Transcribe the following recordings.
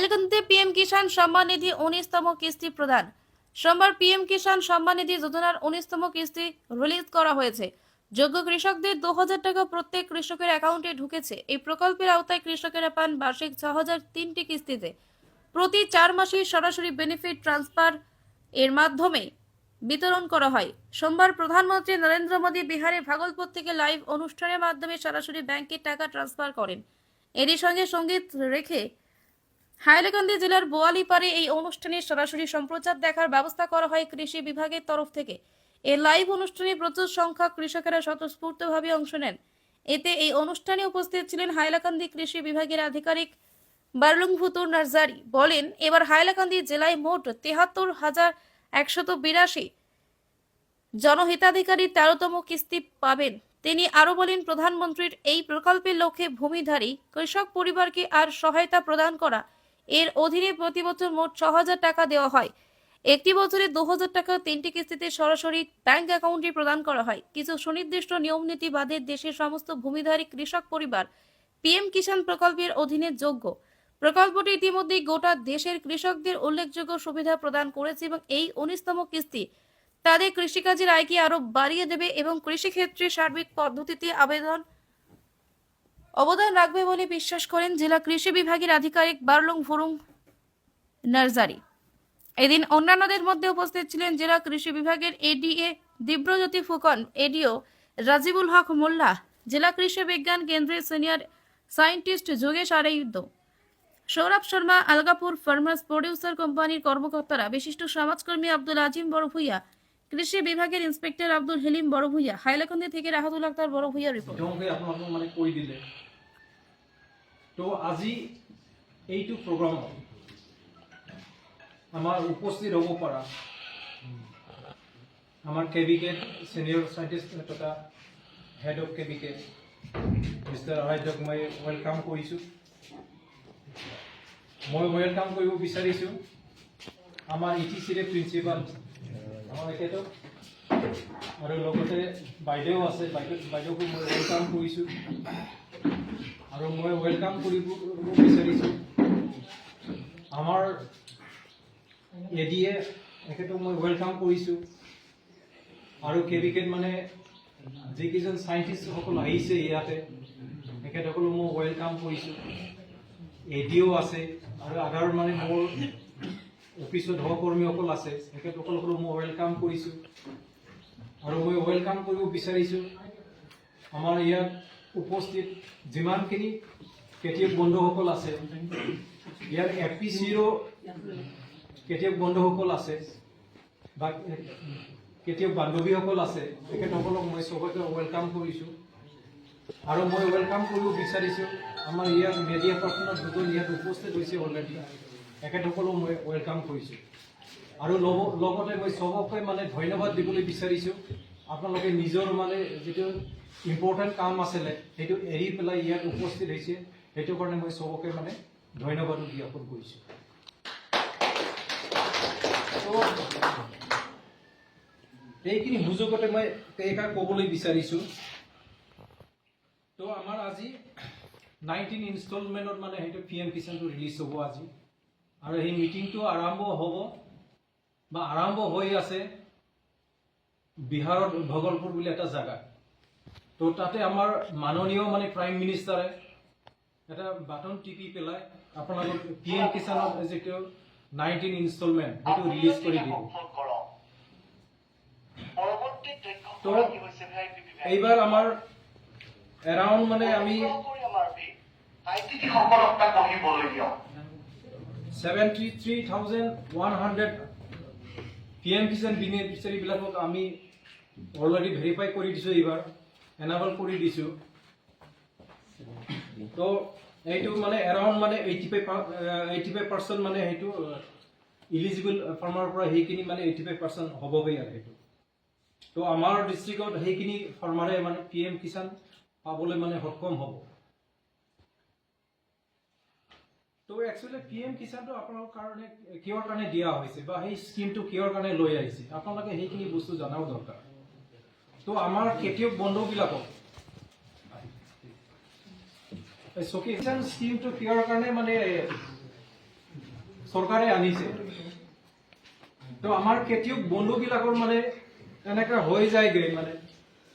হাইলাকান্দিতে PM Kisan Samman Nidhi উনিশতম কিস্তি প্রদান। সোমবার পিএম কিষাণ সম্মান নিধি যোজনার উনিশতম কিস্তি রিলিজ করা হয়েছে। যোগ্য কৃষকদের দু হাজার টাকা প্রত্যেক কৃষকের অ্যাকাউন্টে ঢুকেছে। এই প্রকল্পের আওতায় কৃষকেরা পান বার্ষিক ছ হাজার তিনটি কিস্তিতে। প্রতি চার মাসে সরাসরি বেনিফিট ট্রান্সফার এর মাধ্যমে বিতরণ করা হয়। সোমবার প্রধানমন্ত্রী নরেন্দ্র মোদী বিহারে ভাগলপুর থেকে লাইভ অনুষ্ঠানের মাধ্যমে সরাসরি ব্যাংকে টাকা ট্রান্সফার করেন। এরই সঙ্গে সংগীত রেখে হাইলাকান্দি জেলার বোয়ালিপাড়ে এই অনুষ্ঠানের সরাসরি সম্প্রচার দেখার ব্যবস্থা করা হয় কৃষি বিভাগের তরফ থেকে। এই লাইভ অনুষ্ঠানে প্রচুর সংখ্যক কৃষকেরা স্বতঃস্ফূর্তভাবে অংশ নেন। এতে এই অনুষ্ঠানে উপস্থিত ছিলেন হাইলাকান্দি কৃষি বিভাগের আধিকারিক বার্লুংভুতুর নার্জারি। বলেন, এবার হাইলাকান্দি জেলায় মোট তেহাত্তর হাজার একশত বিরাশি জনহিতাধিকারী তেরোতম কিস্তি পাবেন। তিনি আরও বলেন, প্রধানমন্ত্রীর এই প্রকল্পের লক্ষ্যে ভূমিধারী, কৃষক পরিবারকে আর সহায়তা প্রদান করা এর অধীনে প্রতি বছর মোট ছ হাজার টাকা দেওয়া হয়। একটি বছরে দু হাজার টাকা তিনটি কিস্তিতে সরাসরি ব্যাংক অ্যাকাউন্টে প্রদান করা হয়। কিছু সুনির্দিষ্ট নিয়ম নীতি বাদে দেশের সমস্ত ভূমিধারী কৃষক পরিবার পিএম কিষাণ প্রকল্পের অধীনে যোগ্য। প্রকল্পটি ইতিমধ্যেই গোটা দেশের কৃষকদের উল্লেখযোগ্য সুবিধা প্রদান করেছে এবং এই উনিশতম কিস্তি তাদের কৃষিকাজের আয়কে আরও বাড়িয়ে দেবে এবং কৃষিক্ষেত্রে সার্বিক পদ্ধতিতে আবেদন অবদান রাখবে বলে বিশ্বাস করেন জেলা কৃষি বিভাগের আধিকারিক বারলুং ফুরুং নার্জারি। এদিন অন্যান্যদের মধ্যে উপস্থিত ছিলেন জেলা কৃষি বিভাগের এডিএ দিব্রজ্যোতি ফুকন, এডিও রাজিবুল হক মোল্লা, জেলা কৃষি বিজ্ঞান কেন্দ্রের সিনিয়র সায়েন্টিস্ট যোগেশ আরাইদ্দ সৌরভ শর্মা, আলগাপুর ফার্মার্স প্রডিউসার কোম্পানির কর্মকর্তারা, বিশিষ্ট সমাজকর্মী আব্দুল আজিম বড়ভূইয়া কৃষি বিভাগের ইন্সপেক্টর আব্দুল হেলিম বড়ভূইয়া হাইলাকান্দি থেকে রাহাতুল আক্তার বড়ভূইয়া রিপোর্ট মানে কৈ দিলে? তো আজি এইটো প্ৰগ্ৰামত আমাৰ উপস্থিত হ'ব পৰা। আমাৰ কেবিকেট ছিনিয়ৰ চাইণ্টিষ্ট তথা হেড অফ কেবিকেট মিষ্টাৰ আৰাধ্যক মই ৱেলকাম কৰিছোঁ। মই ৱেলকাম কৰিব বিচাৰিছোঁ। আমাৰ ই টি চিৰে প্ৰিন্সিপাল আমাৰ এখেতক আৰু লগতে বাইদেউ আছে, বাইদেউ, বাইদেউকো মই ৱেলকাম কৰিছোঁ। আৰু মই ৱেলকাম কৰিব বিচাৰিছোঁ। আমাৰ এ ডি এ এখেতক মই ৱেলকাম কৰিছোঁ। আৰু কেবিকেট মানে যিকেইজন চাইণ্টিষ্টসকল আহিছে ইয়াতে তেখেতসকলক মই ৱেলকাম কৰিছোঁ। এ ডি অ' আছে, আৰু আদাৰ মানে মোৰ অফিচত সহকৰ্মীসকল আছে। তেখেতসকলকো মই ৱেলকাম কৰিছোঁ। আৰু মই ৱেলকাম কৰিব বিচাৰিছোঁ। আমাৰ ইয়াত উপস্থিত যিমানখিনি খেতিয়ক বন্ধুসকল আছে ইয়াৰ এ পি চিৰো খেতিয়ক বন্ধুসকল আছে, বা খেতিয়ক বান্ধৱীসকল আছে, তেখেতসকলক মই চবকে ৱেলকাম কৰিছোঁ। আৰু মই ৱেলকাম কৰিব বিচাৰিছোঁ। আমাৰ ইয়াত মেডিয়া পাৰ্চনত দুজন ইয়াত উপস্থিত হৈছে অলৰেডি তেখেতসকলক মই ৱেলকাম কৰিছোঁ। আৰু লগ- লগতে মই চবকে মানে ধন্যবাদ দিবলৈ বিচাৰিছোঁ। আপোনালোকে নিজৰ মানে যিটো ইম্পৰ্টেণ্ট কাম আছিলে, সেইটো এৰি পেলাই ইয়াত উপস্থিত হৈছে। সেইটো কাৰণে মই চবকে মানে ধন্যবাদো জ্ঞাপন কৰিছোঁ। এইখিনি সুযোগতে মই কেইষাৰ ক'বলৈ বিচাৰিছোঁ। তো আমাৰ আজি নাইনটিন ইনষ্টলমেণ্টত মানে সেইটো পি এম কিষাণটো ৰিলিজ হ'ব আজি। আৰু সেই মিটিংটো আৰম্ভ হ'ব বা আৰম্ভ হৈ আছে বিহাৰত ভগলপুৰ বুলি এটা জেগা। তো তাতে আমাৰ মাননীয় মানে প্ৰাইম মিনিষ্টাৰে এটা বাটন টিপি পেলাই আপোনালোক পি এম কিষাণৰ যিটো নাইনটিন ইনষ্টলমেণ্ট সেইটো ৰিলিজ কৰি দিব। তো এইবাৰ আমাৰ এৰাউণ্ড মানে আমি seventy three thousand one hundred P M Kisan বেনিফিচিয়াৰীবিলাকক আমি অলৰেডি ভেৰিফাই কৰি দিছোঁ এইবাৰ এনাবল কৰি দিছোঁ তো এইটো মানে এৰাউণ্ড মানে eighty five eighty five percent মানে সেইটো ইলিজিবল ফাৰ্মাৰ পৰা সেইখিনি মানে এইটি ফাইভ পাৰ্চেণ্ট হ'বগৈ আৰু সেইটো তো আমাৰ ডিষ্ট্ৰিক্টত সেইখিনি ফাৰ্মাৰে মানে পি এম কিষাণ পাবলৈ মানে সক্ষম হ'ব তো একচুৱেলি পি এম কিষাণটো আপোনালোকৰ কাৰণে কিহৰ কাৰণে দিয়া হৈছে বা সেই স্কিমটো কিহৰ কাৰণে লৈ আহিছে। আপোনালোকে সেইখিনি বস্তু জনাও দৰকাৰ। তো আমাৰ খেতিয়ক বন্ধুবিলাকক চকী কিষাণ স্কিমটো কিহৰ কাৰণে মানে চৰকাৰে আনিছে। তো আমাৰ খেতিয়ক বন্ধুবিলাকৰ মানে এনেকুৱা হৈ যায়গৈ মানে।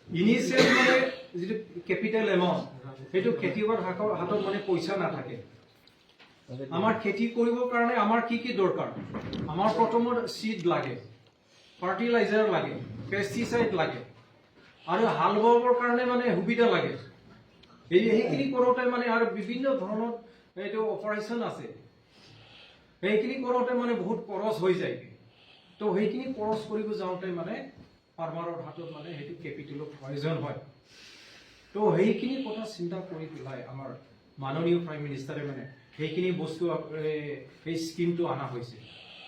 ইনিচিয়েল মানে যিটো কেপিটেল এমাউণ্ট সেইটো খেতিয়কৰ হাতত মানে পইচা নাথাকে। আমাৰ খেতি কৰিবৰ কাৰণে আমাৰ কি কি দৰকাৰ? আমাৰ প্ৰথমত চিড লাগে ফাৰ্টিলাইজাৰ লাগে পেষ্টিচাইড লাগে আৰু হাল বাবৰ কাৰণে মানে সুবিধা লাগে। এই সেইখিনি কৰোঁতে মানে আৰু বিভিন্ন ধৰণৰ এইটো অপাৰেশ্যন আছে। সেইখিনি কৰোঁতে মানে বহুত খৰচ হৈ যায়। তো সেইখিনি খৰচ কৰিব যাওঁতে মানে ফাৰ্মাৰৰ হাতত মানে সেইটো কেপিটেলৰ প্ৰয়োজন হয়। তো সেইখিনি কথা চিন্তা কৰি পেলাই আমাৰ মাননীয় প্ৰাইম মিনিষ্টাৰে মানে সেইখিনি বস্তু সেই স্কিমটো অনা হৈছে,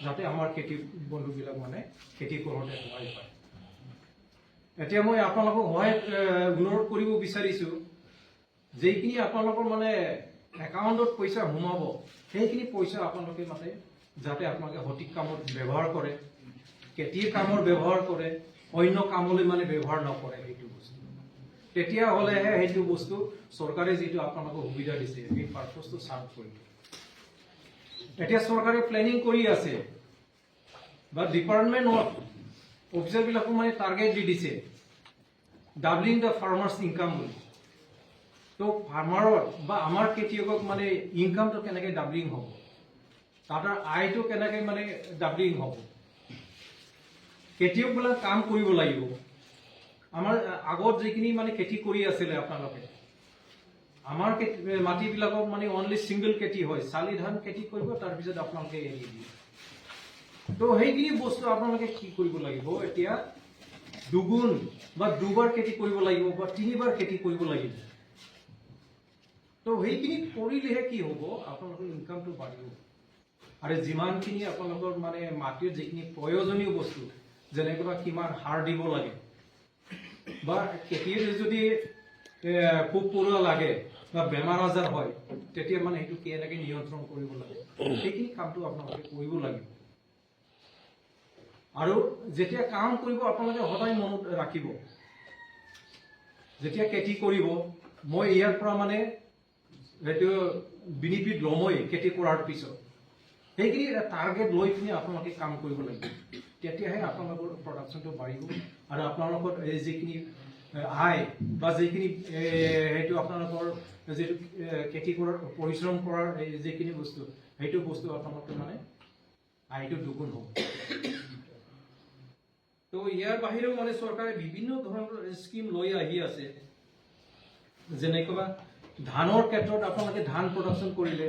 যাতে আমাৰ খেতি বন্ধুবিলাক মানে খেতি কৰোঁতে সহায় পায়। এতিয়া মই আপোনালোকক সহায় অনুৰোধ কৰিব বিচাৰিছোঁ, যিখিনি আপোনালোকৰ মানে একাউণ্টত পইচা সোমাব, সেইখিনি পইচা আপোনালোকে মানে যাতে আপোনালোকে সঠিক কামত ব্যৱহাৰ কৰে, খেতিৰ কামত ব্যৱহাৰ কৰে, অন্য কামলৈ মানে ব্যৱহাৰ নকৰে সেইটো। বস্তু তেতিয়াহ'লেহে সেইটো বস্তু চৰকাৰে যিটো আপোনালোকক সুবিধা দিছে সেই পাৰ্পজটো চাৰ্ভ কৰিব। এতিয়া চৰকাৰে প্লেনিং কৰি আছে, বা ডিপাৰ্টমেণ্টত অফিচাৰবিলাকক মানে টাৰ্গেট দি দিছে ডাবলিং দ্য ফাৰ্মাৰ্ছ ইনকাম বুলি। তো ফাৰ্মাৰৰ বা আমাৰ খেতিয়কক মানে ইনকামটো কেনেকৈ ডাবলিং হ'ব? তাহাঁতৰ আয়টো কেনেকৈ মানে ডাবলিং হ'ব? খেতিয়কবিলাক কাম কৰিব লাগিব। আমাৰ আগত যিখিনি মানে খেতি কৰি আছিলে আপোনালোকে, আমাৰ মাটিবিলাকত মানে অনলি ছিংগল খেতি হয়, চালি ধান খেতি কৰিব তাৰপিছত আপোনালোকে এৰি দিয়ে। তো সেইখিনি বস্তু আপোনালোকে কি কৰিব লাগিব? এতিয়া দুগুণ বা দুবাৰ খেতি কৰিব লাগিব বা তিনিবাৰ খেতি কৰিব লাগিব। তো সেইখিনি কৰিলেহে কি হ'ব? আপোনালোকৰ ইনকামটো বাঢ়িব। আৰু যিমানখিনি আপোনালোকৰ মানে মাটিৰ যিখিনি প্ৰয়োজনীয় বস্তু যেনেকৈ বা কিমান সাৰ দিব লাগে বা খেতিৰ যদি পোক পৰুৱা লাগে বা বেমাৰ আজাৰ হয়, তেতিয়া মানে সেইটো কেনেকৈ নিয়ন্ত্ৰণ কৰিব লাগে? সেইখিনি কামটো আপোনালোকে কৰিব লাগিব আৰু যেতিয়া কাম কৰিব, আপোনালোকে সদায় মনত ৰাখিব। যেতিয়া খেতি কৰিব, মই ইয়াৰ পৰা মানে সেইটো বিনিফিট ল'মই খেতি কৰাৰ পিছত, সেইখিনি টাৰ্গেট লৈ পিনি আপোনালোকে কাম কৰিব লাগিব। তেতিয়াহে আপোনালোকৰ প্ৰডাকশ্যনটো বাঢ়িব। আৰু আপোনালোকৰ এই যিখিনি আয় বা যিখিনি সেইটো আপোনালোকৰ যিটো খেতি কৰাৰ, পৰিশ্ৰম কৰাৰ এই যিখিনি বস্তু, সেইটো বস্তু আপোনালোকৰ মানে আয়টো দুগুণ হ'ব। তো ইয়াৰ বাহিৰেও মানে চৰকাৰে বিভিন্ন ধৰণৰ স্কিম লৈ আহি আছে। যেনেকুৱা ধানৰ ক্ষেত্ৰত আপোনালোকে ধান প্ৰডাকশ্যন কৰিলে,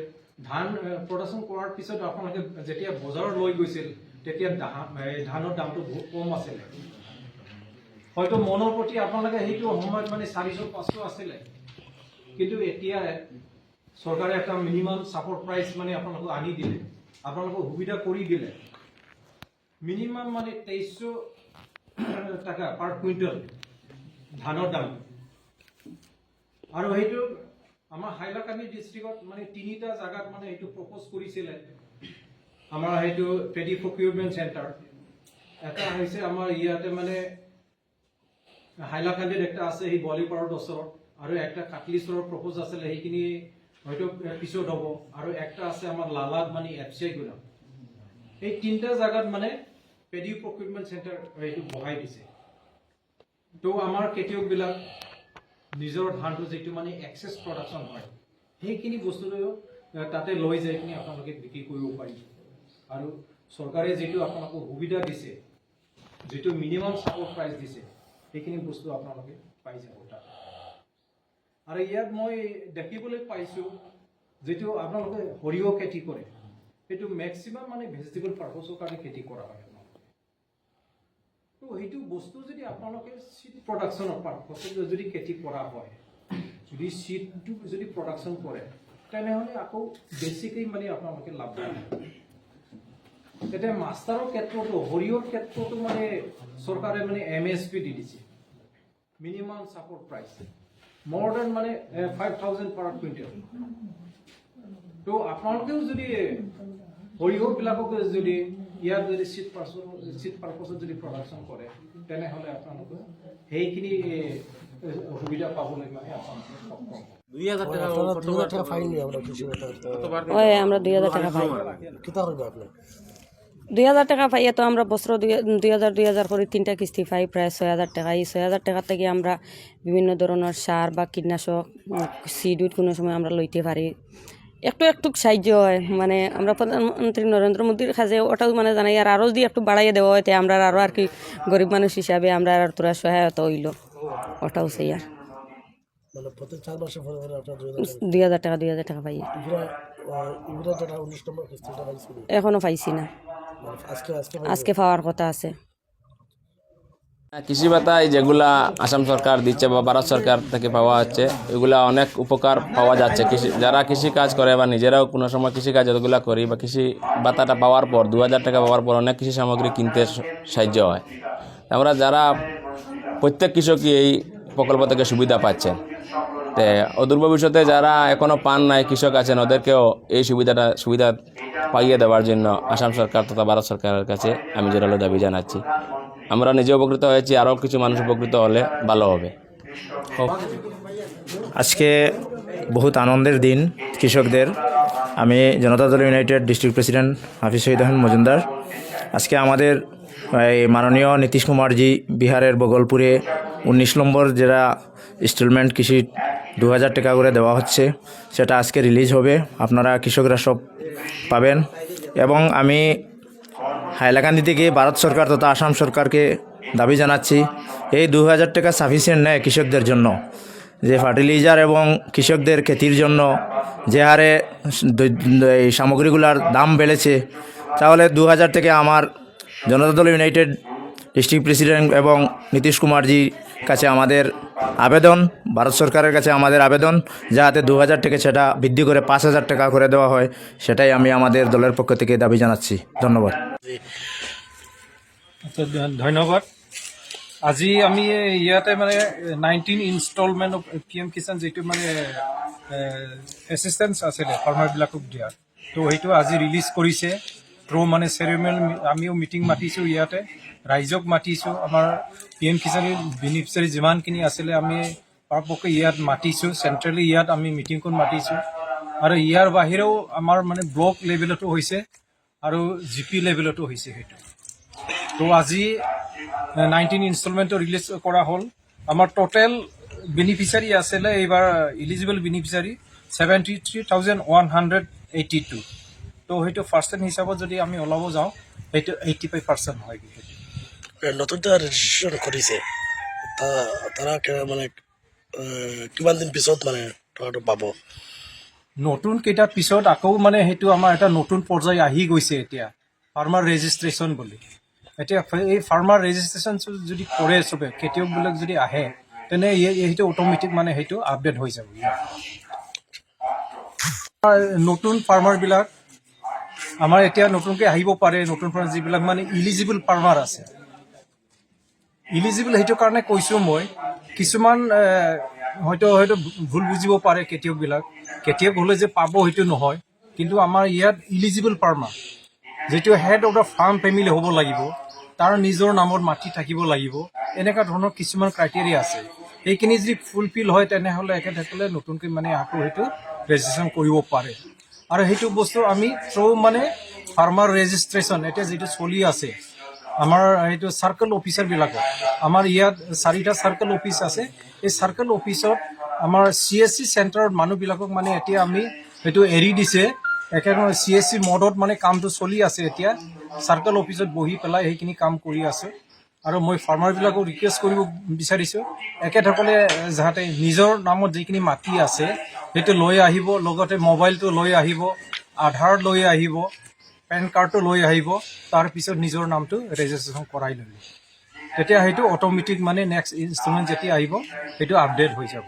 ধান প্ৰডাকশ্যন কৰাৰ পিছত আপোনালোকে যেতিয়া বজাৰত লৈ গৈছিল, তেতিয়া ধানৰ দামটো বহুত কম আছিলে। হয়তো মনৰ প্ৰতি আপোনালোকে সেইটো সময়ত মানে চাৰিশ, পাঁচশো আছিলে। কিন্তু এতিয়া চৰকাৰে এটা মিনিমাম ছাপৰ্ট প্ৰাইচ মানে আপোনালোকক আনি দিলে। আপোনালোকক সুবিধা কৰি দিলে। মিনিমাম মানে তেইছশ টকা পাৰ কুইণ্টল ধানৰ দাম। আৰু সেইটো আমাৰ হাইলাকান্দি ডিষ্ট্ৰিক্টত মানে তিনিটা জাগাত মানে সেইটো প্ৰপ'জ কৰিছিলে। আমাৰ সেইটো পেডি প্ৰকিউৰমেণ্ট চেণ্টাৰ এটা হৈছে আমাৰ ইয়াতে মানে হাইলাকান্দিত একটা আছে, সেই বলিপাৰৰ ওচৰত। আৰু একটা কাটলিচৰৰ প্ৰপ'জ আছিলে, সেইখিনি হয়তো পিছত হ'ব। আৰু একটা আছে আমাৰ লালাত মানে এফ চি আই গোলাম। এই তিনিটা জাগাত মানে পেডি প্ৰকিউৰমেণ্ট চেণ্টাৰ সেইটো বহাই দিছে। তো আমাৰ খেতিয়কবিলাক নিজৰ ধানটো যিটো মানে এক্সেছ প্ৰডাকশ্যন হয়, সেইখিনি বস্তুটো তাতে লৈ যাই কিনে আপোনালোকে বিক্ৰী কৰিব পাৰিব আৰু চৰকাৰে যিটো আপোনালোকক সুবিধা দিছে, যিটো মিনিমাম ছাপৰ্ট প্ৰাইচ দিছে সেইখিনি বস্তু আপোনালোকে পাই যাব তাত। আৰু ইয়াত মই দেখিবলৈ পাইছোঁ, যিটো আপোনালোকে সৰিয়হ খেতি কৰে, সেইটো মেক্সিমাম মানে ভেজিটেবল পাৰ্পছৰ কাৰণে খেতি কৰা হয় তো সেইটো বস্তু যদি আপোনালোকে চিড প্ৰডাকশ্যনৰ পাৰ্পছত যদি খেতি কৰা হয়, যদি চিডটো যদি প্ৰডাকশ্যন কৰে, তেনেহ'লে আকৌ বেছিকৈ মানে আপোনালোকে লাভ এতিয়া মাষ্টাৰৰ ক্ষেত্ৰতো সৰিয়হৰ ক্ষেত্ৰতো মানে চৰকাৰে মানে এম এছ পি দি দিছে মিনিমাম ছাপৰ্ট প্ৰাইচ মোৰ দেন মানে ফাইভ থাউজেণ্ড পাৰ কুইণ্টেল তো আপোনালোকেও যদি সৰিয়হবিলাকক যদি ইয়াত যদি চিট পাৰ্চন চিট পাৰ্পছত যদি প্ৰডাকশ্যন কৰে তেনেহ'লে আপোনালোকে সেইখিনি সুবিধা পাবলৈ মানে আপোনালোকে সক্ষম দুই হাজার টাকা ফাইন আমরা দুই হাজার টাকা পাই কিতা করবে আপনি দুই হাজার টাকা পাইয়ে তো আমরা বছর দুই দুই হাজার দুই হাজার করে তিনটা কিস্তি পাই প্রায় ছয় হাজার টাকা। এই ছয় হাজার টাকা থেকে আমরা বিভিন্ন ধরনের সার বা কীটনাশক সিড উইড কোনো সময় আমরা লইতে পারি। একটু একটু সাহায্য হয় মানে আমরা প্রধানমন্ত্রী নরেন্দ্র মোদীর কাছে ওটাও মানে জানাই আর আরও যদি একটু বাড়াইয়ে দেওয়া হয় তে আমরা আরও আর কি গরিব মানুষ হিসাবে আমরা আর তোরা সহায়তা হইল। ওটাও সেই আর। মানে দুই হাজার টাকা দুই হাজার টাকা পাই এখনও পাইছি না। আজকে পাওয়ার কথা আছে। কৃষি ভাতায় যেগুলা আসাম সরকার দিচ্ছে বা ভারত সরকার থেকে পাওয়া হচ্ছে এগুলা অনেক উপকার পাওয়া যাচ্ছে। কৃষি যারা কৃষি কাজ করে বা নিজেরাও কোনো সময় কৃষি কাজ এগুলা করি বা কৃষি ভাতাটা পাওয়ার পর দু হাজার টাকা পাওয়ার পর অনেক কৃষি সামগ্রী কিনতে সাহায্য হয়। আমরা যারা প্রত্যেক কৃষকই এই প্রকল্প থেকে সুবিধা পাচ্ছেন। তে অদূর ভবিষ্যতে যারা এখনও পান নাই, কৃষক আছেন, ওদেরকেও এই সুবিধাটা, সুবিধা পাইয়ে দেওয়ার জন্য আসাম সরকার তথা ভারত সরকারের কাছে আমি জোরালো দাবি জানাচ্ছি। আমরা নিজে উপকৃত হয়েছি, আরও কিছু মানুষ উপকৃত হলে ভালো হবে। আজকে বহুত আনন্দের দিন কৃষকদের। আমি Janata Dal united district president Hafiz Shahid Ahmed Majumdar. আজকে আমাদের, এই মাননীয় নীতিশ কুমারজি বিহারের বগলপুরে উনিশ নম্বর যেটা ইনস্টলমেন্ট কৃষি দু হাজার টাকা করে দেওয়া হচ্ছে। সেটা আজকে রিলিজ হবে। আপনারা কৃষকরা সব পাবেন। এবং আমি হাইলাকান্দি থেকে ভারত সরকার তথা আসাম সরকারকে দাবি জানাচ্ছি, এই দু হাজার টাকা সাফিসিয়েন্ট নেয় কৃষকদের জন্য। যে ফার্টিলাইজার এবং কৃষকদের ক্ষতির জন্য যে হারে এই সামগ্রীগুলোর দাম বেড়েছে, তাহলে দু হাজার থেকে আমার জনতা দল ইউনাইটেড ডিস্ট্রিক্ট প্রেসিডেন্ট এবং নীতিশ কুমারজির কাছে আমাদের আবেদন, ভারত সরকারের কাছে আমাদের আবেদন, যাতে দু হাজার থেকে সেটা বৃদ্ধি করে পাঁচ হাজার টাকা করে দেওয়া হয়, সেটাই আমি আমাদের দলের পক্ষ থেকে দাবি জানাচ্ছি। ধন্যবাদ। ধন্যবাদ। আজি আমি ইয়াতে মানে nineteen instalment of P M Kisan যিটো মানে এছিষ্টেঞ্চ আছিলে ফাৰ্মাৰবিলাকক দিয়াৰ তো সেইটো আজি ৰিলিজ কৰিছে। থ্ৰু মানে চেৰিমনিয়েল আমিও মিটিং মাতিছোঁ ইয়াতে। ৰাইজক মাতিছোঁ। আমাৰ পি এম কিষাণৰ বেনিফিচিয়াৰী যিমানখিনি আছিলে, আমি পৰাপক্ষে ইয়াত মাতিছোঁ। চেণ্ট্ৰেলি ইয়াত আমি মিটিংখন মাতিছোঁ। আৰু ইয়াৰ বাহিৰেও আমাৰ মানে ব্লক লেভেলতো হৈছে আৰু জি পি লেভেলতো হৈছে সেইটো। তো আজি নাইনটিন ইনষ্টলমেণ্টটো ৰিলিজ কৰা হ'ল। আমাৰ টোটেল বেনিফিচিয়াৰী আছিলে এইবাৰ eligible beneficiary seventy three thousand one hundred eighty two তো সেইটো পাৰ্চেণ্ট হিচাপত যদি আমি ওলাব যাওঁ সেইটো এইটি ফাইভ পাৰ্চেণ্ট হয় সেইটো নতুন ৰেজিষ্ট্ৰেশ্যন কৰিছে তা- তারা মানে কিমান দিন পিছত মানে টকাটো পাব? নতুন কেইটাৰ পিছত আকৌ মানে সেইটো আমাৰ এটা নতুন পৰ্যায় আহি গৈছে এতিয়া ফাৰ্মাৰ ৰেজিষ্ট্ৰেশ্যন বুলি। এতিয়া এই ফাৰ্মাৰ ৰেজিষ্ট্ৰেশ্যন যদি কৰে চবে খেতিয়কবিলাক যদি আহে তেনে সেইটো অট'মেটিক মানে সেইটো আপডেট হৈ যাব। আমাৰ নতুন ফাৰ্মাৰবিলাক আমাৰ এতিয়া নতুনকৈ আহিব পাৰে, নতুন যিবিলাক মানে ইলিজিবল ফাৰ্মাৰ আছে। ইলিজিবল সেইটো কাৰণে কৈছোঁ মই, কিছুমান হয়তো হয়তো ভুল বুজিব পাৰে খেতিয়কবিলাক খেতিয়ক হ'লে যে পাব সেইটো নহয়, কিন্তু আমাৰ ইয়াত ইলিজিবল ফাৰ্মাৰ যিটো head of the farm family হ'ব লাগিব, তাৰ নিজৰ নামত মাটি থাকিব লাগিব, এনেকুৱা ধৰণৰ কিছুমান ক্ৰাইটেৰিয়া আছে। সেইখিনি যদি ফুলফিল হয়, তেনেহ'লে এখেতসকলে নতুনকৈ মানে আকৌ সেইটো ৰেজিষ্ট্ৰেশ্যন কৰিব পাৰে। আৰু সেইটো বস্তু আমি থ্ৰু মানে ফাৰ্মাৰ ৰেজিষ্ট্ৰেশ্যন এতিয়া যিটো চলি আছে, আমাৰ এইটো চাৰ্কল অফিচাৰবিলাকক আমাৰ ইয়াত চাৰিটা চাৰ্কল অফিচ আছে। এই চাৰ্কল অফিচত আমাৰ চি এছ চি চেণ্টাৰৰ মানুহবিলাকক মানে এতিয়া আমি সেইটো এৰি দিছে। একেধৰণে চি এছ চি মডত মানে কামটো চলি আছে এতিয়া। চাৰ্কল অফিচত বহি পেলাই সেইখিনি কাম কৰি আছে। আৰু মই ফাৰ্মাৰবিলাকক ৰিকুৱেষ্ট কৰিব বিচাৰিছোঁ। এখেতসকলে যাতে নিজৰ নামত যিখিনি মাটি আছে, সেইটো লৈ আহিব, লগতে মোবাইলটো লৈ আহিব, আধাৰ লৈ আহিব, পেন কাৰ্ডটো লৈ আহিব তাৰপিছত নিজৰ নামটো ৰেজিষ্ট্ৰেশ্যন কৰাই ল'ব তেতিয়া সেইটো অট'মেটিক মানে নেক্সট ইনষ্টলমেণ্ট যেতিয়া আহিব, সেইটো আপডেট হৈ যাব।